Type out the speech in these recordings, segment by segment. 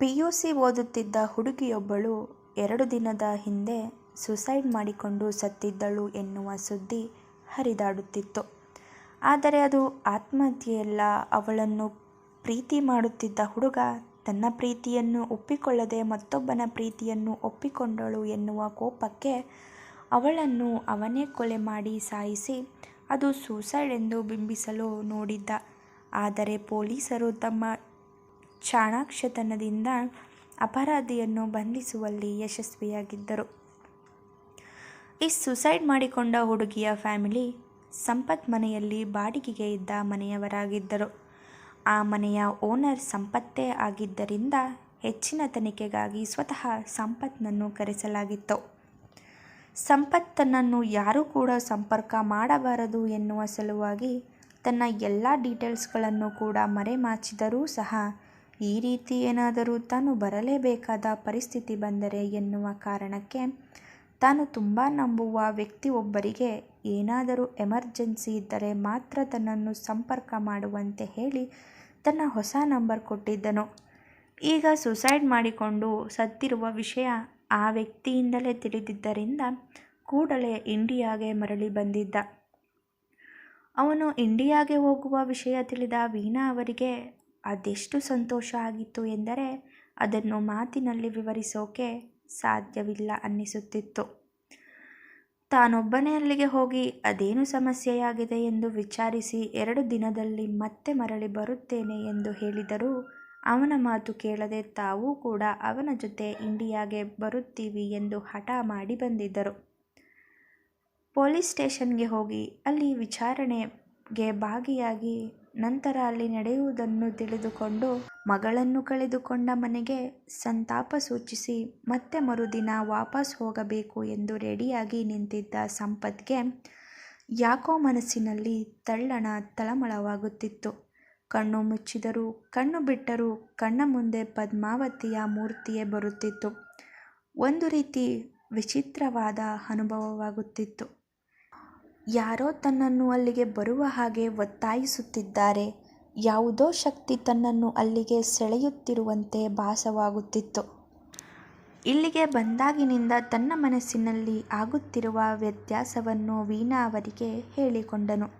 P U C ಓದುತ್ತಿದ್ದ ಹುಡುಗಿಯೊಬ್ಬಳು ಎರಡು ದಿನದ ಹಿಂದೆ ಸುಸೈಡ್ ಮಾಡಿಕೊಂಡು ಸತ್ತಿದ್ದಳು ಎನ್ನುವ ಸುದ್ದಿ ಹರಿದಾಡುತ್ತಿತ್ತು. ಆದರೆ ಅದು ಆತ್ಮಹತ್ಯೆಯಲ್ಲ, ಅವಳನ್ನು ಪ್ರೀತಿ ಮಾಡುತ್ತಿದ್ದ ಹುಡುಗ ತನ್ನ ಪ್ರೀತಿಯನ್ನು ಒಪ್ಪಿಕೊಳ್ಳದೆ ಮತ್ತೊಬ್ಬನ ಪ್ರೀತಿಯನ್ನು ಒಪ್ಪಿಕೊಂಡಳು ಎನ್ನುವ ಕೋಪಕ್ಕೆ ಅವಳನ್ನು ಅವನೇ ಕೊಲೆ ಮಾಡಿ ಸಾಯಿಸಿ ಅದು ಸೂಸೈಡ್ ಎಂದು ಬಿಂಬಿಸಲು ನೋಡಿದ್ದ. ಆದರೆ ಪೊಲೀಸರು ತಮ್ಮ ಚಾಣಾಕ್ಷತನದಿಂದ ಅಪರಾಧಿಯನ್ನು ಬಂಧಿಸುವಲ್ಲಿ ಯಶಸ್ವಿಯಾಗಿದ್ದರು. ಈ ಸುಸೈಡ್ ಮಾಡಿಕೊಂಡ ಹುಡುಗಿಯ ಫ್ಯಾಮಿಲಿ ಸಂಪತ್ ಮನೆಯಲ್ಲಿ ಬಾಡಿಗೆಗೆ ಇದ್ದ ಮನೆಯವರಾಗಿದ್ದರು. ಆ ಮನೆಯ ಓನರ್ ಸಂಪತ್ತೇ ಆಗಿದ್ದರಿಂದ ಹೆಚ್ಚಿನ ತನಿಖೆಗಾಗಿ ಸ್ವತಃ ಸಂಪತ್ನನ್ನು ಕರೆಸಲಾಗಿತ್ತು. ಸಂಪತ್ ತನ್ನನ್ನು ಯಾರೂ ಕೂಡ ಸಂಪರ್ಕ ಮಾಡಬಾರದು ಎನ್ನುವ ಸಲುವಾಗಿ ತನ್ನ ಎಲ್ಲ ಡೀಟೇಲ್ಸ್ಗಳನ್ನು ಕೂಡ ಮರೆಮಾಚಿದರೂ ಸಹ ಈ ರೀತಿ ಏನಾದರೂ ತಾನು ಬರಲೇಬೇಕಾದ ಪರಿಸ್ಥಿತಿ ಬಂದರೆ ಎನ್ನುವ ಕಾರಣಕ್ಕೆ ತಾನು ತುಂಬ ನಂಬುವ ವ್ಯಕ್ತಿಯೊಬ್ಬರಿಗೆ ಏನಾದರೂ ಎಮರ್ಜೆನ್ಸಿ ಇದ್ದರೆ ಮಾತ್ರ ತನ್ನನ್ನು ಸಂಪರ್ಕ ಮಾಡುವಂತೆ ಹೇಳಿ ತನ್ನ ಹೊಸ ನಂಬರ್ ಕೊಟ್ಟಿದ್ದನು. ಈಗ ಸುಸೈಡ್ ಮಾಡಿಕೊಂಡು ಸತ್ತಿರುವ ವಿಷಯ ಆ ವ್ಯಕ್ತಿಯಿಂದಲೇ ತಿಳಿದಿದ್ದರಿಂದ ಕೂಡಲೇ ಇಂಡಿಯಾಗೆ ಮರಳಿ ಬಂದಿದ್ದ. ಅವನು ಇಂಡಿಯಾಗೆ ಹೋಗುವ ವಿಷಯ ತಿಳಿದ ವೀಣಾ ಅವರಿಗೆ ಅದೆಷ್ಟು ಸಂತೋಷ ಆಗಿತ್ತು ಎಂದರೆ ಅದನ್ನು ಮಾತಿನಲ್ಲಿ ವಿವರಿಸೋಕೆ ಸಾಧ್ಯವಿಲ್ಲ ಅನ್ನಿಸುತ್ತಿತ್ತು. ತಾನೊಬ್ಬನೇ ಅಲ್ಲಿಗೆ ಹೋಗಿ ಅದೇನು ಸಮಸ್ಯೆಯಾಗಿದೆ ಎಂದು ವಿಚಾರಿಸಿ ಎರಡು ದಿನದಲ್ಲಿ ಮತ್ತೆ ಮರಳಿ ಬರುತ್ತೇನೆ ಎಂದು ಹೇಳಿದರೂ ಅವನ ಮಾತು ಕೇಳದೆ ತಾವೂ ಕೂಡ ಅವನ ಜೊತೆ ಇಂಡಿಯಾಗೆ ಬರುತ್ತೀವಿ ಎಂದು ಹಠ ಮಾಡಿ ಬಂದಿದ್ದರು. ಪೊಲೀಸ್ ಸ್ಟೇಷನ್ಗೆ ಹೋಗಿ ಅಲ್ಲಿ ವಿಚಾರಣೆಗೆ ಭಾಗಿಯಾಗಿ ನಂತರ ಅಲ್ಲಿ ನಡೆಯುವುದನ್ನು ತಿಳಿದುಕೊಂಡು ಮಗಳನ್ನು ಕಳೆದುಕೊಂಡ ಮನೆಗೆ ಸಂತಾಪ ಸೂಚಿಸಿ, ಮತ್ತೆ ಮರುದಿನ ವಾಪಸ್ ಹೋಗಬೇಕು ಎಂದು ರೆಡಿಯಾಗಿ ನಿಂತಿದ್ದ ಸಂಪತ್ಗೆ ಯಾಕೋ ಮನಸ್ಸಿನಲ್ಲಿ ತಳ್ಳಣ, ತಳಮಳವಾಗುತ್ತಿತ್ತು. ಕಣ್ಣು ಮುಚ್ಚಿದರೂ, ಕಣ್ಣು ಬಿಟ್ಟರೂ ಕಣ್ಣ ಮುಂದೆ ಪದ್ಮಾವತಿಯ ಮೂರ್ತಿಯೇ ಬರುತ್ತಿತ್ತು. ಒಂದು ರೀತಿ ವಿಚಿತ್ರವಾದ ಅನುಭವವಾಗುತ್ತಿತ್ತು. ಯಾರೋ ತನ್ನನ್ನು ಅಲ್ಲಿಗೆ ಬರುವ ಹಾಗೆ ಒತ್ತಾಯಿಸುತ್ತಿದ್ದಾರೆ. ಯಾವುದೋ ಶಕ್ತಿ ತನ್ನನ್ನು ಅಲ್ಲಿಗೆ ಸೆಳೆಯುತ್ತಿರುವಂತೆ ಭಾಸವಾಗುತ್ತಿತ್ತು. ಇಲ್ಲಿಗೆ ಬಂದಾಗಿನಿಂದ ತನ್ನ ಮನಸ್ಸಿನಲ್ಲಿ ಆಗುತ್ತಿರುವ ವ್ಯತ್ಯಾಸವನ್ನು ವೀಣಾ ಅವರಿಗೆ ಹೇಳಿಕೊಂಡನು.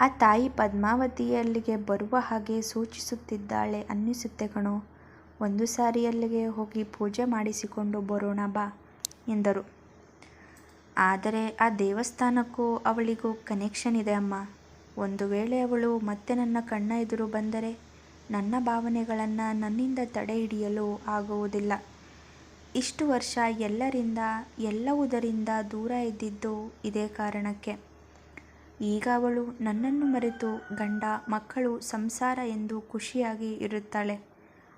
ಆ ತಾಯಿ ಪದ್ಮಾವತಿ ಅಲ್ಲಿಗೆ ಬರುವ ಹಾಗೆ ಸೂಚಿಸುತ್ತಿದ್ದಾಳೆ ಅನ್ನಿಸುತ್ತೆ ಕಣೋ. ಒಂದು ಸಾರಿ ಅಲ್ಲಿಗೆ ಹೋಗಿ ಪೂಜೆ ಮಾಡಿಸಿಕೊಂಡು ಬರೋಣ ಬಾ, ಎಂದರು. ಆದರೆ ಆ ದೇವಸ್ಥಾನಕ್ಕೂ ಅವಳಿಗೂ ಕನೆಕ್ಷನ್ ಇದೆ ಅಮ್ಮ. ಒಂದು ವೇಳೆ ಅವಳು ಮತ್ತೆ ನನ್ನ ಕಣ್ಣ ಎದುರು ಬಂದರೆ ನನ್ನ ಭಾವನೆಗಳನ್ನು ನನ್ನಿಂದ ತಡೆ ಹಿಡಿಯಲು ಆಗುವುದಿಲ್ಲ. ಇಷ್ಟು ವರ್ಷ ಎಲ್ಲರಿಂದ, ಎಲ್ಲವುದರಿಂದ ದೂರ ಇದ್ದಿದ್ದು ಇದೇ ಕಾರಣಕ್ಕೆ. ಈಗ ಅವಳು ನನ್ನನ್ನು ಮರೆತು ಗಂಡ ಮಕ್ಕಳು ಸಂಸಾರ ಎಂದು ಖುಷಿಯಾಗಿ ಇರುತ್ತಾಳೆ.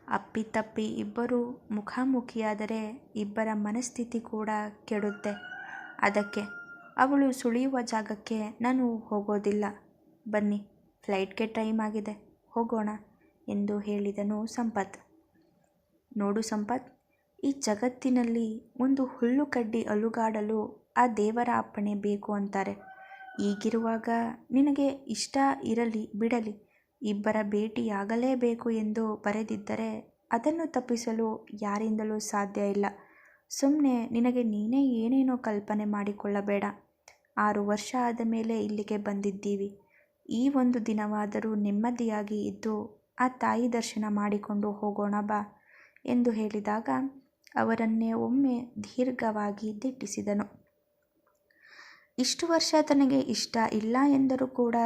ಅಪ್ಪಿತಪ್ಪಿ ಇಬ್ಬರೂ ಮುಖಾಮುಖಿಯಾದರೆ ಇಬ್ಬರ ಮನಸ್ಥಿತಿ ಕೂಡ ಕೆಡುತ್ತೆ. ಅದಕ್ಕೆ, ಅವಳು ಸುಳಿಯುವ ಜಾಗಕ್ಕೆ ನಾನು ಹೋಗೋದಿಲ್ಲ. ಬನ್ನಿ, ಫ್ಲೈಟ್ಗೆ ಟೈಮ್ ಆಗಿದೆ, ಹೋಗೋಣ ಎಂದು ಹೇಳಿದನು ಸಂಪತ್. ನೋಡು ಸಂಪತ್, ಈ ಜಗತ್ತಿನಲ್ಲಿ ಒಂದು ಹುಲ್ಲು ಕಡ್ಡಿ ಅಲುಗಾಡಲು ಆ ದೇವರ ಅಪ್ಪಣೆ ಬೇಕು ಅಂತಾರೆ. ಈಗಿರುವಾಗ ನಿನಗೆ ಇಷ್ಟ ಇರಲಿ, ಬಿಡಲಿ, ಇಬ್ಬರ ಭೇಟಿಯಾಗಲೇಬೇಕು ಎಂದು ಬರೆದಿದ್ದರೆ ಅದನ್ನು ತಪ್ಪಿಸಲು ಯಾರಿಂದಲೂ ಸಾಧ್ಯ ಇಲ್ಲ. ಸುಮ್ಮನೆ ನಿನಗೆ ನೀನೇ ಏನೇನೋ ಕಲ್ಪನೆ ಮಾಡಿಕೊಳ್ಳಬೇಡ. ಆರು ವರ್ಷ ಆದ ಮೇಲೆ ಇಲ್ಲಿಗೆ ಬಂದಿದ್ದೀವಿ. ಈ ಒಂದು ದಿನವಾದರೂ ನೆಮ್ಮದಿಯಾಗಿ ಇದ್ದು ಆ ತಾಯಿ ದರ್ಶನ ಮಾಡಿಕೊಂಡು ಹೋಗೋಣ ಬಾ ಎಂದು ಹೇಳಿದಾಗ ಅವರನ್ನೇ ಒಮ್ಮೆ ದೀರ್ಘವಾಗಿ ದಿಟ್ಟಿಸಿದನು. ಇಷ್ಟು ವರ್ಷ ತನಗೆ ಇಷ್ಟ ಇಲ್ಲ ಎಂದರೂ ಕೂಡ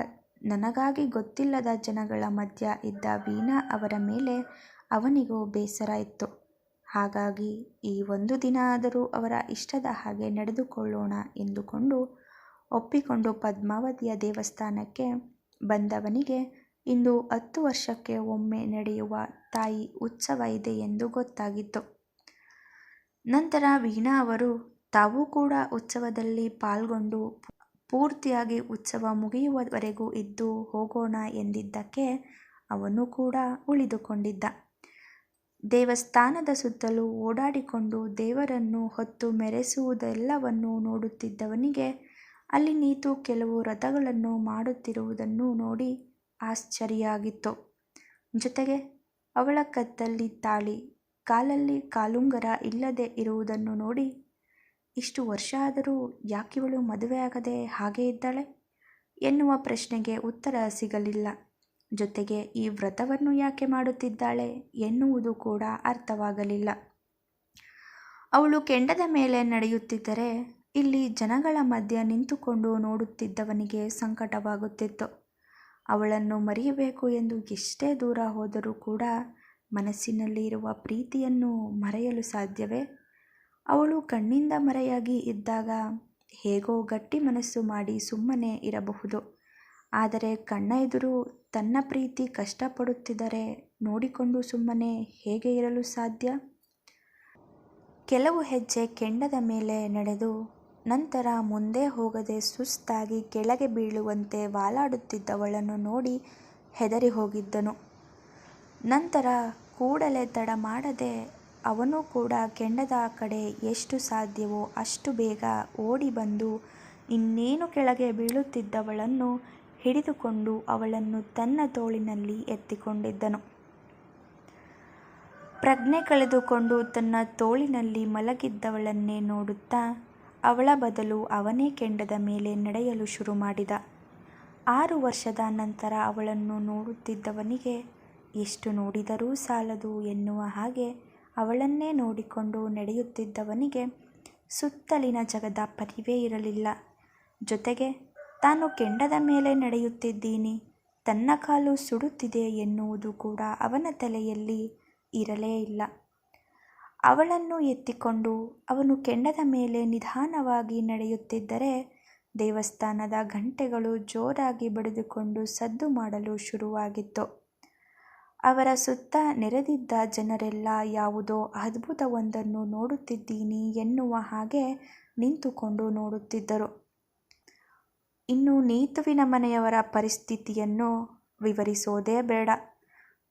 ನನಗಾಗಿ ಗೊತ್ತಿಲ್ಲದ ಜನಗಳ ಮಧ್ಯ ಇದ್ದ ವೀಣಾ ಅವರ ಮೇಲೆ ಅವನಿಗೂ ಬೇಸರ ಇತ್ತು. ಹಾಗಾಗಿ ಈ ಒಂದು ದಿನ ಆದರೂ ಅವರ ಇಷ್ಟದ ಹಾಗೆ ನಡೆದುಕೊಳ್ಳೋಣ ಎಂದುಕೊಂಡು ಒಪ್ಪಿಕೊಂಡು ಪದ್ಮಾವತಿಯ ದೇವಸ್ಥಾನಕ್ಕೆ ಬಂದವನಿಗೆ ಇಂದು ಹತ್ತು ವರ್ಷಕ್ಕೆ ಒಮ್ಮೆ ನಡೆಯುವ ತಾಯಿ ಉತ್ಸವ ಇದೆ ಎಂದು ಗೊತ್ತಾಗಿತ್ತು. ನಂತರ ವೀಣಾ ಅವರು ತಾವೂ ಕೂಡ ಉತ್ಸವದಲ್ಲಿ ಪಾಲ್ಗೊಂಡು ಪೂರ್ತಿಯಾಗಿ ಉತ್ಸವ ಮುಗಿಯುವವರೆಗೂ ಇದ್ದು ಹೋಗೋಣ ಎಂದಿದ್ದಕ್ಕೆ ಅವನು ಕೂಡ ಉಳಿದುಕೊಂಡಿದ್ದ. ದೇವಸ್ಥಾನದ ಸುತ್ತಲೂ ಓಡಾಡಿಕೊಂಡು ದೇವರನ್ನು ಹೊತ್ತು ಮೆರೆಸುವುದೆಲ್ಲವನ್ನೂ ನೋಡುತ್ತಿದ್ದವನಿಗೆ ಅಲ್ಲಿ ನೀತು ಕೆಲವು ರಥಗಳನ್ನು ಮಾಡುತ್ತಿರುವುದನ್ನು ನೋಡಿ ಆಶ್ಚರ್ಯ ಆಗಿತ್ತು ಜೊತೆಗೆ ಅವಳ ಕತ್ತಲ್ಲಿ ತಾಳಿ, ಕಾಲಲ್ಲಿ ಕಾಲುಂಗರ ಇಲ್ಲದೆ ಇರುವುದನ್ನು ನೋಡಿ, ಇಷ್ಟು ವರ್ಷ ಆದರೂ ಯಾಕಿವಳು ಮದುವೆಯಾಗದೆ ಹಾಗೇ ಇದ್ದಾಳೆ ಎನ್ನುವ ಪ್ರಶ್ನೆಗೆ ಉತ್ತರ ಸಿಗಲಿಲ್ಲ. ಜೊತೆಗೆ ಈ ವ್ರತವನ್ನು ಯಾಕೆ ಮಾಡುತ್ತಿದ್ದಾಳೆ ಎನ್ನುವುದು ಕೂಡ ಅರ್ಥವಾಗಲಿಲ್ಲ. ಅವಳು ಕೆಂಡದ ಮೇಲೆ ನಡೆಯುತ್ತಿದ್ದರೆ ಇಲ್ಲಿ ಜನಗಳ ಮಧ್ಯ ನಿಂತುಕೊಂಡು ನೋಡುತ್ತಿದ್ದವನಿಗೆ ಸಂಕಟವಾಗುತ್ತಿತ್ತು. ಅವಳನ್ನು ಮರೆಯಬೇಕು ಎಂದು ಎಷ್ಟೇ ದೂರ ಹೋದರೂ ಕೂಡ ಮನಸ್ಸಿನಲ್ಲಿ ಇರುವ ಪ್ರೀತಿಯನ್ನು ಮರೆಯಲು ಸಾಧ್ಯವೇ? ಅವಳು ಕಣ್ಣಿಂದ ಮರೆಯಾಗಿ ಇದ್ದಾಗ ಹೇಗೋ ಗಟ್ಟಿ ಮನಸ್ಸು ಮಾಡಿ ಸುಮ್ಮನೆ ಇರಬಹುದು. ಆದರೆ ಕಣ್ಣ ಎದುರು ತನ್ನ ಪ್ರೀತಿ ಕಷ್ಟಪಡುತ್ತಿದ್ದರೆ ನೋಡಿಕೊಂಡು ಸುಮ್ಮನೆ ಹೇಗೆ ಇರಲು ಸಾಧ್ಯ? ಕೆಲವು ಹೆಜ್ಜೆ ಕೆಂಡದ ಮೇಲೆ ನಡೆದು ನಂತರ ಮುಂದೆ ಹೋಗದೆ ಸುಸ್ತಾಗಿ ಕೆಳಗೆ ಬೀಳುವಂತೆ ವಾಲಾಡುತ್ತಿದ್ದವಳನ್ನು ನೋಡಿ ಹೆದರಿ ಹೋಗಿದ್ದನು. ನಂತರ ಕೂಡಲೇ ತಡ ಮಾಡದೆ ಅವನು ಕೂಡ ಕೆಂಡದ ಕಡೆ ಎಷ್ಟು ಸಾಧ್ಯವೋ ಅಷ್ಟು ಬೇಗ ಓಡಿ ಬಂದು ಇನ್ನೇನು ಕೆಳಗೆ ಬೀಳುತ್ತಿದ್ದವಳನ್ನು ಹಿಡಿದುಕೊಂಡು ಅವಳನ್ನು ತನ್ನ ತೋಳಿನಲ್ಲಿ ಎತ್ತಿಕೊಂಡಿದ್ದನು. ಪ್ರಜ್ಞೆ ಕಳೆದುಕೊಂಡು ತನ್ನ ತೋಳಿನಲ್ಲಿ ಮಲಗಿದ್ದವಳನ್ನೇ ನೋಡುತ್ತಾ ಅವಳ ಬದಲು ಅವನೇ ಕೆಂಡದ ಮೇಲೆ ನಡೆಯಲು ಶುರು ಮಾಡಿದ. ಆರು ವರ್ಷದ ನಂತರ ಅವಳನ್ನು ನೋಡುತ್ತಿದ್ದವನಿಗೆ ಎಷ್ಟು ನೋಡಿದರೂ ಸಾಲದು ಎನ್ನುವ ಹಾಗೆ ಅವಳನ್ನೇ ನೋಡಿಕೊಂಡು ನಡೆಯುತ್ತಿದ್ದವನಿಗೆ ಸುತ್ತಲಿನ ಜಗದ ಪರಿವೇ ಇರಲಿಲ್ಲ. ಜೊತೆಗೆ ತಾನು ಕೆಂಡದ ಮೇಲೆ ನಡೆಯುತ್ತಿದ್ದೀನಿ. ತನ್ನ ಕಾಲು ಸುಡುತ್ತಿದೆ ಎನ್ನುವುದು ಕೂಡ ಅವನ ತಲೆಯಲ್ಲಿ ಇರಲೇ ಇಲ್ಲ. ಅವಳನ್ನು ಎತ್ತಿಕೊಂಡು ಅವನು ಕೆಂಡದ ಮೇಲೆ ನಿಧಾನವಾಗಿ ನಡೆಯುತ್ತಿದ್ದರೆ ದೇವಸ್ಥಾನದ ಗಂಟೆಗಳು ಜೋರಾಗಿ ಬಡಿದುಕೊಂಡು ಸದ್ದು ಮಾಡಲು ಶುರುವಾಗಿತ್ತು. ಅವರ ಸುತ್ತ ನೆರೆದಿದ್ದ ಜನರೆಲ್ಲ ಯಾವುದೋ ಅದ್ಭುತವೊಂದನ್ನು ನೋಡುತ್ತಿದ್ದೀನಿ ಎನ್ನುವ ಹಾಗೆ ನಿಂತುಕೊಂಡು ನೋಡುತ್ತಿದ್ದರು. ಇನ್ನು ನೇತುವಿನ ಮನೆಯವರ ಪರಿಸ್ಥಿತಿಯನ್ನು ವಿವರಿಸೋದೇ ಬೇಡ.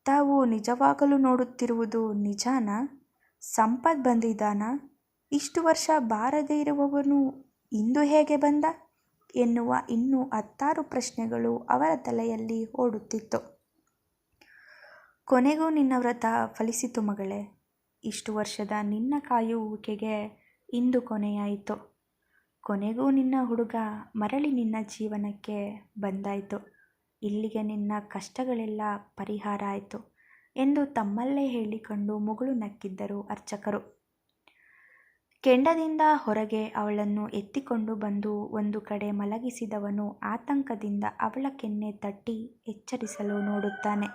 ತಾವು ನಿಜವಾಗಲೂ ನೋಡುತ್ತಿರುವುದು ನಿಜಾನಾ? ಸಂಪತ್ ಬಂದಿದ್ದಾನಾ? ಇಷ್ಟು ವರ್ಷ ಬಾರದೇ ಇರುವವನು ಇಂದು ಹೇಗೆ ಬಂದ? ಎನ್ನುವ ಇನ್ನೂ ಹತ್ತಾರು ಪ್ರಶ್ನೆಗಳು ಅವರ ತಲೆಯಲ್ಲಿ ಓಡುತ್ತಿತ್ತು. ಕೊನೆಗೂ ನಿನ್ನ ವ್ರತ ಫಲಿಸಿತು ಮಗಳೇ. ಇಷ್ಟು ವರ್ಷದ ನಿನ್ನ ಕಾಯುವಿಕೆಗೆ ಇಂದು ಕೊನೆಯಾಯಿತು. ಕೊನೆಗೂ ನಿನ್ನ ಹುಡುಗ ಮರಳಿ ನಿನ್ನ ಜೀವನಕ್ಕೆ ಬಂದಾಯಿತು. ಇಲ್ಲಿಗೆ ನಿನ್ನ ಕಷ್ಟಗಳೆಲ್ಲ ಪರಿಹಾರ ಆಯಿತು ಎಂದು ತಮ್ಮಲ್ಲೇ ಹೇಳಿಕೊಂಡು ಮುಗುಳು ನಕ್ಕಿದ್ದರು ಅರ್ಚಕರು. ಕೆಂಡದಿಂದ ಹೊರಗೆ ಅವಳನ್ನು ಎತ್ತಿಕೊಂಡು ಬಂದು ಒಂದು ಕಡೆ ಮಲಗಿಸಿದವನು ಆತಂಕದಿಂದ ಅವಳ ಕೆನ್ನೆ ತಟ್ಟಿ ಎಚ್ಚರಿಸಲು ನೋಡುತ್ತಾನೆ.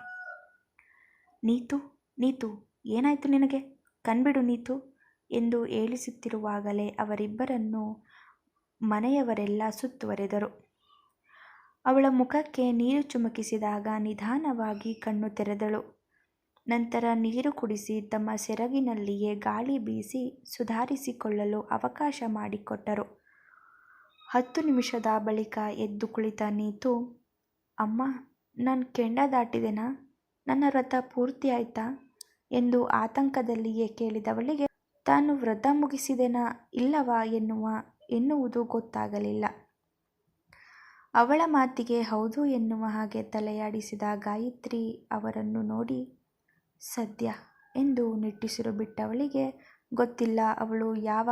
ನೀತು ನೀತು, ಏನಾಯಿತು ನಿನಗೆ? ಕಣ್ಬಿಡು ನೀತು ಎಂದು ಏಳಿಸುತ್ತಿರುವಾಗಲೇ ಅವರಿಬ್ಬರನ್ನು ಮನೆಯವರೆಲ್ಲ ಸುತ್ತುವರೆದರು. ಅವಳ ಮುಖಕ್ಕೆ ನೀರು ಚುಮುಕಿಸಿದಾಗ ನಿಧಾನವಾಗಿ ಕಣ್ಣು ತೆರೆದಳು. ನಂತರ ನೀರು ಕುಡಿಸಿ ತಮ್ಮ ಸೆರಗಿನಲ್ಲಿಯೇ ಗಾಳಿ ಬೀಸಿ ಸುಧಾರಿಸಿಕೊಳ್ಳಲು ಅವಕಾಶ ಮಾಡಿಕೊಟ್ಟರು. ಹತ್ತು ನಿಮಿಷದ ಬಳಿಕ ಎದ್ದು ಕುಳಿತ ನೀತು, ಅಮ್ಮ, ನಾನು ಕೆಂಡ ದಾಟಿದೆನಾ? ನನ್ನ ವ್ರತ ಪೂರ್ತಿ ಆಯ್ತಾ? ಎಂದು ಆತಂಕದಲ್ಲಿಯೇ ಕೇಳಿದವಳಿಗೆ, ತಾನು ವ್ರತ ಮುಗಿಸಿದೆನಾ ಇಲ್ಲವಾ ಎನ್ನುವ ಎನ್ನುವುದು ಗೊತ್ತಾಗಲಿಲ್ಲ. ಅವಳ ಮಾತಿಗೆ ಹೌದು ಎನ್ನುವ ಹಾಗೆ ತಲೆಯಾಡಿಸಿದ ಗಾಯತ್ರಿ ಅವರನ್ನು ನೋಡಿ, ಸದ್ಯ ಎಂದು ನಿಟ್ಟುಸಿರು ಬಿಟ್ಟವಳಿಗೆ ಗೊತ್ತಿಲ್ಲ ಅವಳು ಯಾವ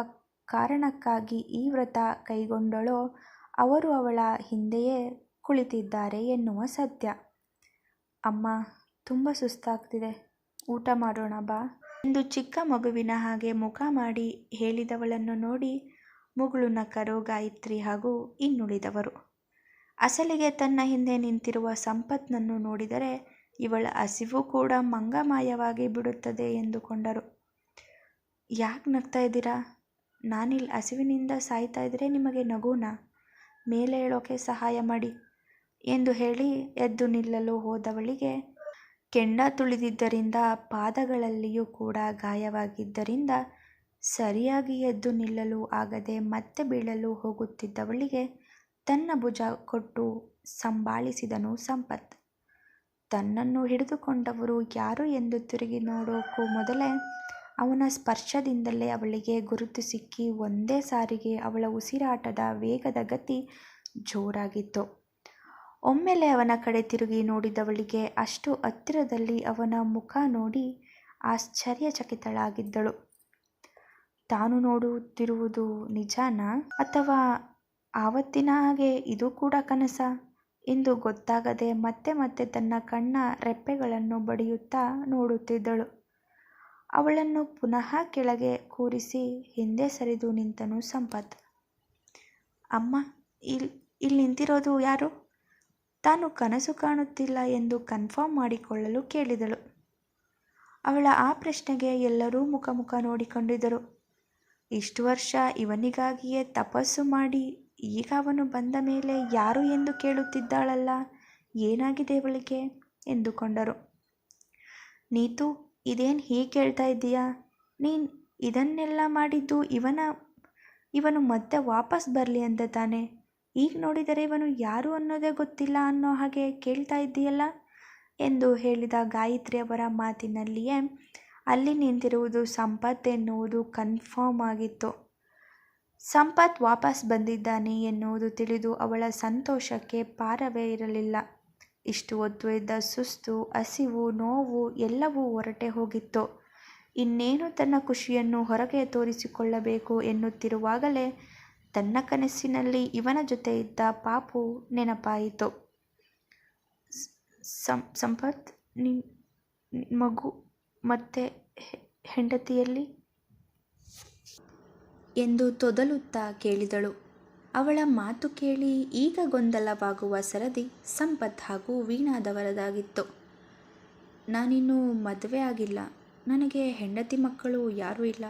ಕಾರಣಕ್ಕಾಗಿ ಈ ವ್ರತ ಕೈಗೊಂಡಳೋ ಅವರು ಅವಳ ಹಿಂದೆಯೇ ಕುಳಿತಿದ್ದಾರೆ ಎನ್ನುವ ಸತ್ಯ. ಅಮ್ಮ, ತುಂಬ ಸುಸ್ತಾಗ್ತಿದೆ. ಊಟ ಮಾಡೋಣ ಬಾ ಎಂದು ಚಿಕ್ಕ ಮಗುವಿನ ಹಾಗೆ ಮುಖ ಮಾಡಿ ಹೇಳಿದವಳನ್ನು ನೋಡಿ ಮುಗುಳು ನಕರು ಗಾಯತ್ರಿ ಹಾಗೂ ಇನ್ನುಳಿದವರು. ಅಸಲಿಗೆ ತನ್ನ ಹಿಂದೆ ನಿಂತಿರುವ ಸಂಪತ್ನನ್ನು ನೋಡಿದರೆ ಇವಳ ಹಸಿವು ಕೂಡ ಮಂಗಮಾಯವಾಗಿ ಬಿಡುತ್ತದೆ ಎಂದುಕೊಂಡರು. ಯಾಕೆ ನಗ್ತಾ ಇದ್ದೀರಾ? ನಾನಿಲ್ಲಿ ಹಸಿವಿನಿಂದ ಸಾಯ್ತಾ ಇದ್ದರೆ ನಿಮಗೆ ನಗುನಾ? ಮೇಲೆ ಹೇಳೋಕೆ ಸಹಾಯ ಮಾಡಿ ಎಂದು ಹೇಳಿ ಎದ್ದು ನಿಲ್ಲಲು ಹೋದವಳಿಗೆ ಕೆಂಡ ತುಳಿದಿದ್ದರಿಂದ ಪಾದಗಳಲ್ಲಿಯೂ ಕೂಡ ಗಾಯವಾಗಿದ್ದರಿಂದ ಸರಿಯಾಗಿ ಎದ್ದು ನಿಲ್ಲಲು ಆಗದೆ ಮತ್ತೆ ಬೀಳಲು ಹೋಗುತ್ತಿದ್ದವಳಿಗೆ ತನ್ನ ಭುಜ ಕೊಟ್ಟು ಸಂಭಾಳಿಸಿದನು ಸಂಪತ್. ತನ್ನನ್ನು ಹಿಡಿದುಕೊಂಡವರು ಯಾರು ಎಂದು ತಿರುಗಿ ನೋಡೋಕ್ಕೂ ಮೊದಲೇ ಅವನ ಸ್ಪರ್ಶದಿಂದಲೇ ಅವಳಿಗೆ ಗುರುತು ಸಿಕ್ಕಿ ಒಂದೇ ಸಾರಿಗೆ ಅವಳ ಉಸಿರಾಟದ ವೇಗದ ಗತಿ ಜೋರಾಗಿತ್ತು. ಒಮ್ಮೆಲೆ ಅವನ ಕಡೆ ತಿರುಗಿ ನೋಡಿದವಳಿಗೆ ಅಷ್ಟು ಹತ್ತಿರದಲ್ಲಿ ಅವನ ಮುಖ ನೋಡಿ ಆಶ್ಚರ್ಯಚಕಿತಳಾಗಿದ್ದಳು. ತಾನು ನೋಡುತ್ತಿರುವುದು ನಿಜಾನಾ? ಅಥವಾ ಆವತ್ತಿನ ಹಾಗೆ ಇದು ಕೂಡ ಕನಸ? ಎಂದು ಗೊತ್ತಾಗದೆ ಮತ್ತೆ ಮತ್ತೆ ತನ್ನ ಕಣ್ಣ ರೆಪ್ಪೆಗಳನ್ನು ಬಡಿಯುತ್ತಾ ನೋಡುತ್ತಿದ್ದಳು. ಅವಳನ್ನು ಪುನಃ ಕೆಳಗೆ ಕೂರಿಸಿ ಹಿಂದೆ ಸರಿದು ನಿಂತನು ಸಂಪತ್. ಅಮ್ಮ ಇಲ್ಲಿ ಇಲ್ಲಿ ನಿಂತಿರೋದು ಯಾರು? ತಾನು ಕನಸು ಕಾಣುತ್ತಿಲ್ಲ ಎಂದು ಕನ್ಫರ್ಮ್ ಮಾಡಿಕೊಳ್ಳಲು ಕೇಳಿದಳು. ಅವಳ ಆ ಪ್ರಶ್ನೆಗೆ ಎಲ್ಲರೂ ಮುಖ ಮುಖ ನೋಡಿಕೊಂಡಿದ್ದರು. ಇಷ್ಟು ವರ್ಷ ಇವನಿಗಾಗಿಯೇ ತಪಸ್ಸು ಮಾಡಿ ಈಗ ಅವನು ಬಂದ ಮೇಲೆ ಯಾರು ಎಂದು ಕೇಳುತ್ತಿದ್ದಾಳಲ್ಲ? ಏನಾಗಿದೆ ಅವಳಿಗೆ ಎಂದುಕೊಂಡರು. ನೀತು, ಇದೇನು ಹೀಗೆ ಕೇಳ್ತಾ ಇದ್ದೀಯಾ? ನೀನು ಇದನ್ನೆಲ್ಲ ಮಾಡಿದ್ದು ಇವನ, ಇವನು ಮತ್ತೆ ವಾಪಸ್ ಬರಲಿ ಅಂತ ತಾನೆ. ಈಗ ನೋಡಿದರೆ ಇವನು ಯಾರು ಅನ್ನೋದೇ ಗೊತ್ತಿಲ್ಲ ಅನ್ನೋ ಹಾಗೆ ಕೇಳ್ತಾ ಇದ್ದೀಯಲ್ಲ? ಎಂದು ಹೇಳಿದ ಗಾಯತ್ರಿ ಅವರ ಮಾತಿನಲ್ಲಿಯೇ ಅಲ್ಲಿ ನಿಂತಿರುವುದು ಸಂಪತ್ ಎನ್ನುವುದು ಕನ್ಫರ್ಮ್ ಆಗಿತ್ತು. ಸಂಪತ್ ವಾಪಸ್ ಬಂದಿದ್ದಾನೆ ಎನ್ನುವುದು ತಿಳಿದು ಅವಳ ಸಂತೋಷಕ್ಕೆ ಪಾರವೇ ಇರಲಿಲ್ಲ. ಇಷ್ಟು ಹೊತ್ತು ಇದ್ದ ಸುಸ್ತು, ಹಸಿವು, ನೋವು ಎಲ್ಲವೂ ಹೊರಟೆ ಹೋಗಿತ್ತು. ಇನ್ನೇನು ತನ್ನ ಖುಷಿಯನ್ನು ಹೊರಗೆ ತೋರಿಸಿಕೊಳ್ಳಬೇಕು ಎನ್ನುತ್ತಿರುವಾಗಲೇ ತನ್ನ ಕನಸಿನಲ್ಲಿ ಇವನ ಜೊತೆ ಇದ್ದ ಪಾಪು ನೆನಪಾಯಿತು. ಸಂಪತ್ ನಿನ್ ಮಗು ಮತ್ತೆ ಹೆಂಡತಿಯಲ್ಲಿ? ಎಂದು ತೊದಲುತ್ತಾ ಕೇಳಿದಳು. ಅವಳ ಮಾತು ಕೇಳಿ ಈಗ ಗೊಂದಲವಾಗುವ ಸರದಿ ಸಂಪತ್ ಹಾಗೂ ವೀಣಾದವರದಾಗಿತ್ತು. ನಾನಿನ್ನೂ ಮದುವೆ ಆಗಿಲ್ಲ. ನನಗೆ ಹೆಂಡತಿ ಮಕ್ಕಳು ಯಾರೂ ಇಲ್ಲ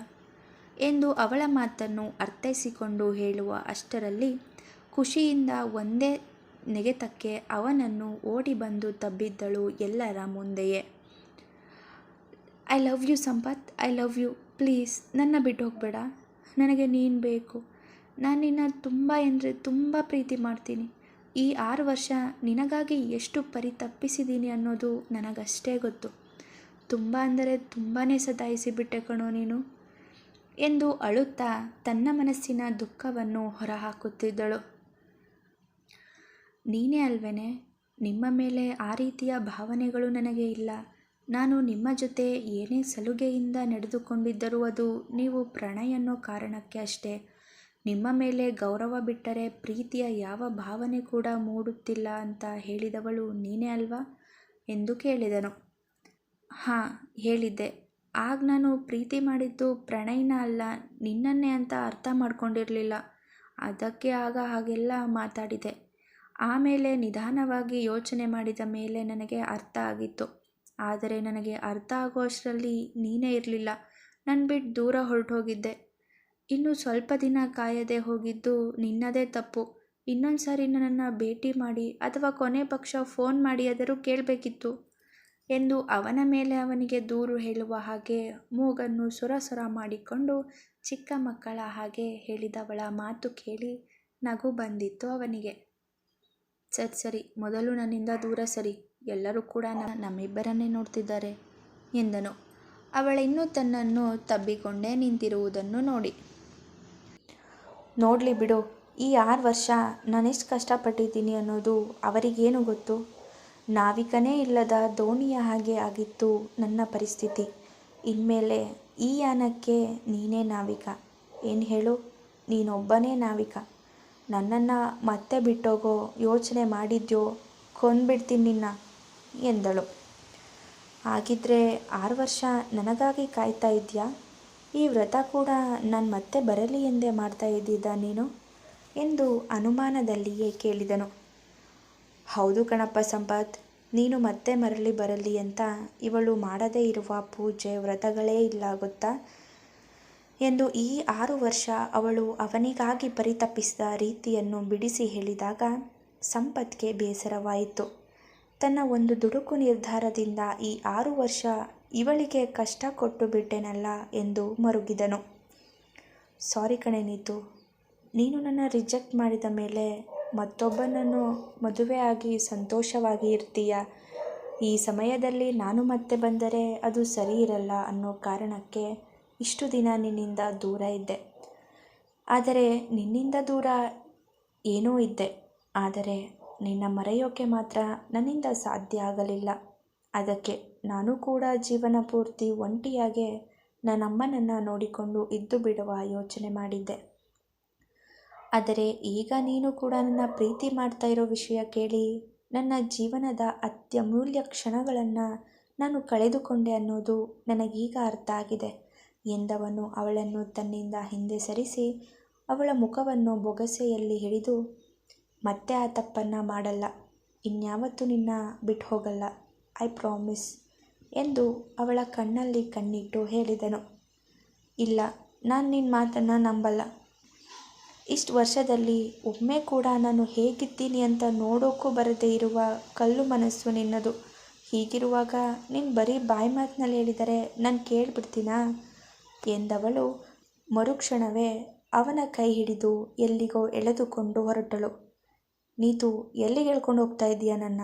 ಎಂದು ಅವಳ ಮಾತನ್ನು ಅರ್ಥೈಸಿಕೊಂಡು ಹೇಳುವ ಅಷ್ಟರಲ್ಲಿ ಖುಷಿಯಿಂದ ಒಂದೇ ನೆಗೆತಕ್ಕೆ ಅವನನ್ನು ಓಡಿ ಬಂದು ತಬ್ಬಿದ್ದಳು ಎಲ್ಲರ ಮುಂದೆಯೇ. I love you Sampath I love you please ನನ್ನ ಬಿಟ್ಟು ಹೋಗಬೇಡ. ನನಗೆ ನೀನು ಬೇಕು. ನಾನು ನಿನ್ನ ತುಂಬ ಅಂದರೆ ತುಂಬ ಪ್ರೀತಿ ಮಾಡ್ತೀನಿ. ಈ ಆರು ವರ್ಷ ನಿನಗಾಗಿ ಎಷ್ಟು ಪರಿತಪ್ಪಿಸಿದ್ದೀನಿ ಅನ್ನೋದು ನನಗಷ್ಟೇ ಗೊತ್ತು. ತುಂಬ ಅಂದರೆ ತುಂಬಾ ಸತಾಯಿಸಿಬಿಟ್ಟೆ ಕಣೋ ನೀನು. ಎಂದು ಅಳುತ್ತಾ ತನ್ನ ಮನಸ್ಸಿನ ದುಃಖವನ್ನು ಹೊರಹಾಕುತ್ತಿದ್ದಳು. ನೀನೇ ಅಲ್ವೇನೆ? ನಿಮ್ಮ ಮೇಲೆ ಆ ರೀತಿಯ ಭಾವನೆಗಳು ನನಗೆ ಇಲ್ಲ. ನಾನು ನಿಮ್ಮ ಜೊತೆ ಏನೇ ಸಲುಗೆಯಿಂದ ನಡೆದುಕೊಂಡಿದ್ದರೂ ಅದು ನೀವು ಪ್ರಣಯ ಅನ್ನೋ ಕಾರಣಕ್ಕೆ ಅಷ್ಟೇ. ನಿಮ್ಮ ಮೇಲೆ ಗೌರವ ಬಿಟ್ಟರೆ ಪ್ರೀತಿಯ ಯಾವ ಭಾವನೆ ಕೂಡ ಮೂಡುತ್ತಿಲ್ಲ ಅಂತ ಹೇಳಿದವಳು ನೀನೇ ಅಲ್ವಾ? ಎಂದು ಕೇಳಿದನು. ಹಾಂ, ಹೇಳಿದ್ದೆ. ಆಗ ನಾನು ಪ್ರೀತಿ ಮಾಡಿದ್ದು ಪ್ರಣಯನ ಅಲ್ಲ, ನಿನ್ನನ್ನೇ ಅಂತ ಅರ್ಥ ಮಾಡ್ಕೊಂಡಿರಲಿಲ್ಲ. ಅದಕ್ಕೆ ಆಗ ಹಾಗೆಲ್ಲ ಮಾತಾಡಿದೆ. ಆಮೇಲೆ ನಿಧಾನವಾಗಿ ಯೋಚನೆ ಮಾಡಿದ ಮೇಲೆ ನನಗೆ ಅರ್ಥ ಆಗಿತ್ತು. ಆದರೆ ನನಗೆ ಅರ್ಥ ಆಗೋ ಅಷ್ಟರಲ್ಲಿ ನೀನೇ ಇರಲಿಲ್ಲ. ನನ್ನ ಬಿಟ್ಟು ದೂರ ಹೊರಟೋಗಿದ್ದೆ. ಇನ್ನು ಸ್ವಲ್ಪ ದಿನ ಕಾಯದೆ ಹೋಗಿದ್ದು ನಿನ್ನದೇ ತಪ್ಪು. ಇನ್ನೊಂದು ಸಾರಿ ನನ್ನನ್ನು ಭೇಟಿ ಮಾಡಿ ಅಥವಾ ಕೊನೆ ಪಕ್ಷ ಫೋನ್ ಮಾಡಿಯಾದರೂ ಕೇಳಬೇಕಿತ್ತು ಎಂದು ಅವನ ಮೇಲೆ ಅವನಿಗೆ ದೂರು ಹೇಳುವ ಹಾಗೆ ಮೂಗನ್ನು ಸುರಸುರ ಮಾಡಿಕೊಂಡು ಚಿಕ್ಕ ಮಕ್ಕಳ ಹಾಗೆ ಹೇಳಿದವಳ ಮಾತು ಕೇಳಿ ನಗು ಬಂದಿತ್ತು ಅವನಿಗೆ. ಸರಿ ಸರಿ, ಮೊದಲು ನನ್ನಿಂದ ದೂರ ಸರಿ. ಎಲ್ಲರೂ ಕೂಡ ನಮ್ಮಿಬ್ಬರನ್ನೇ ನೋಡ್ತಿದ್ದಾರೆ, ಎಂದನು. ಅವಳ ಇನ್ನೂ ತನ್ನನ್ನು ತಬ್ಬಿಕೊಂಡೇ ನಿಂತಿರುವುದನ್ನು ನೋಡಿ. ನೋಡಲಿ ಬಿಡು, ಈ ಆರು ವರ್ಷ ನಾನೆಷ್ಟು ಕಷ್ಟಪಟ್ಟಿದ್ದೀನಿ ಅನ್ನೋದು ಅವರಿಗೇನು ಗೊತ್ತು? ನಾವಿಕನೇ ಇಲ್ಲದ ದೋಣಿಯ ಹಾಗೆ ಆಗಿತ್ತು ನನ್ನ ಪರಿಸ್ಥಿತಿ. ಇನ್ಮೇಲೆ ಈ ಯಾನಕ್ಕೆ ನೀನೇ ನಾವಿಕ. ಏನು ಹೇಳು? ನೀನೊಬ್ಬನೇ ನಾವಿಕ. ನನ್ನನ್ನು ಮತ್ತೆ ಬಿಟ್ಟೋಗೋ ಯೋಚನೆ ಮಾಡಿದ್ಯೋ? ಕೊಂದ್ಬಿಡ್ತೀನಿ ನಿನ್ನ. ಎಂದಳು. ಹಾಗಿದ್ರೆ ಆರು ವರ್ಷ ನನಗಾಗಿ ಕಾಯ್ತಾ ಇದೆಯಾ? ಈ ವ್ರತ ಕೂಡ ನಾನು ಮತ್ತೆ ಬರಲಿ ಎಂದೇ ಮಾಡ್ತಾ ಇದ್ದಿದ್ದ ನೀನು? ಎಂದು ಅನುಮಾನದಲ್ಲಿಯೇ ಕೇಳಿದನು. ಹೌದು ಕಣಪ್ಪ ಸಂಪತ್, ನೀನು ಮತ್ತೆ ಮರಳಿ ಬರಲಿ ಅಂತ ಇವಳು ಮಾಡದೇ ಇರುವ ಪೂಜೆ ವ್ರತಗಳೇ ಇಲ್ಲ ಗೊತ್ತಾ? ಎಂದು ಈ ಆರು ವರ್ಷ ಅವಳು ಅವನಿಗಾಗಿ ಪರಿತಪಿಸಿದ ರೀತಿಯನ್ನು ಬಿಡಿಸಿ ಹೇಳಿದಾಗ ಸಂಪತ್ಗೆ ಬೇಸರವಾಯಿತು. ತನ್ನ ಒಂದು ದುಡುಕು ನಿರ್ಧಾರದಿಂದ ಈ ಆರು ವರ್ಷ ಇವಳಿಗೆ ಕಷ್ಟ ಕೊಟ್ಟು ಬಿಟ್ಟೆನಲ್ಲ ಎಂದು ಮರುಗಿದನು. ಸಾರಿ ಕಣೆ ನೀತು. ನೀನು ನನ್ನ ರಿಜೆಕ್ಟ್ ಮಾಡಿದ ಮೇಲೆ ಮತ್ತೊಬ್ಬನನ್ನು ಮದುವೆಯಾಗಿ ಸಂತೋಷವಾಗಿ ಇರ್ತೀಯ. ಈ ಸಮಯದಲ್ಲಿ ನಾನು ಮತ್ತೆ ಬಂದರೆ ಅದು ಸರಿ ಇರಲ್ಲ ಅನ್ನೋ ಕಾರಣಕ್ಕೆ ಇಷ್ಟು ದಿನ ನಿನ್ನಿಂದ ದೂರ ಇದ್ದೆ. ಆದರೆ ನಿನ್ನಿಂದ ದೂರ ಏನೋ ಇದ್ದೆ. ಆದರೆ ನಿನ್ನ ಮರೆಯೋಕೆ ಮಾತ್ರ ನನ್ನಿಂದ ಸಾಧ್ಯ ಆಗಲಿಲ್ಲ. ಅದಕ್ಕೆ ನಾನು ಕೂಡ ಜೀವನ ಪೂರ್ತಿ ಒಂಟಿಯಾಗೆ ನನ್ನಮ್ಮನನ್ನು ನೋಡಿಕೊಂಡು ಇದ್ದು ಬಿಡುವ ಯೋಚನೆ ಮಾಡಿದ್ದೆ. ಆದರೆ ಈಗ ನೀನು ಕೂಡ ನನ್ನ ಪ್ರೀತಿ ಮಾಡ್ತಾ ಇರೋ ವಿಷಯ ಕೇಳಿ ನನ್ನ ಜೀವನದ ಅತ್ಯಮೂಲ್ಯ ಕ್ಷಣಗಳನ್ನು ನಾನು ಕಳೆದುಕೊಂಡೆ ಅನ್ನೋದು ನನಗೀಗ ಅರ್ಥ ಆಗಿದೆ. ಎಂದವನು ಅವಳನ್ನು ತನ್ನಿಂದ ಹಿಂದೆ ಸರಿಸಿ ಅವಳ ಮುಖವನ್ನು ಬೊಗಸೆಯಲ್ಲಿ ಹಿಡಿದು ಮತ್ತೆ ಆ ತಪ್ಪನ್ನು ಮಾಡಲ್ಲ. ಇನ್ಯಾವತ್ತೂ ನಿನ್ನ ಬಿಟ್ಟು ಹೋಗಲ್ಲ ಐ ಪ್ರಾಮಿಸ್ ಎಂದು ಅವಳ ಕಣ್ಣಲ್ಲಿ ಕಣ್ಣಿಟ್ಟು ಹೇಳಿದನು. ಇಲ್ಲ, ನಾನು ನಿನ್ನ ಮಾತನ್ನು ನಂಬಲ್ಲ. ಇಷ್ಟು ವರ್ಷದಲ್ಲಿ ಒಮ್ಮೆ ಕೂಡ ನಾನು ಹೇಗಿದ್ದೀನಿ ಅಂತ ನೋಡೋಕ್ಕೂ ಬರದೇ ಇರುವ ಕಲ್ಲು ಮನಸ್ಸು ನಿನ್ನದು. ಹೀಗಿರುವಾಗ ನೀನು ಬರೀ ಬಾಯಿ ಮಾತಿನಲ್ಲಿ ಹೇಳಿದರೆ ನಾನು ಕೇಳಿಬಿಡ್ತೀನಾ? ಎಂದವಳು ಮರುಕ್ಷಣವೇ ಅವನ ಕೈ ಹಿಡಿದು ಎಲ್ಲಿಗೋ ಎಳೆದುಕೊಂಡು ಹೊರಟಳು. ನೀತು, ಎಲ್ಲಿಗೆ ಎಳ್ಕೊಂಡು ಹೋಗ್ತಾ ಇದ್ದೀಯ ನನ್ನ?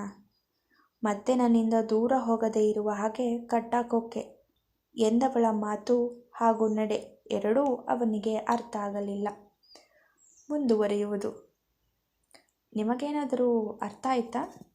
ಮತ್ತೆ ನನ್ನಿಂದ ದೂರ ಹೋಗದೇ ಇರುವ ಹಾಗೆ ಕಟ್ಟಾಕೋಕೆ ಎಂದವಳ ಮಾತು ಹಾಗೂ ನಡೆ ಎರಡೂ ಅವನಿಗೆ ಅರ್ಥ ಆಗಲಿಲ್ಲ. ಮುಂದುವರಿಯುವುದು. ನಿಮಗೇನಾದರೂ ಅರ್ಥ ಆಯ್ತಾ?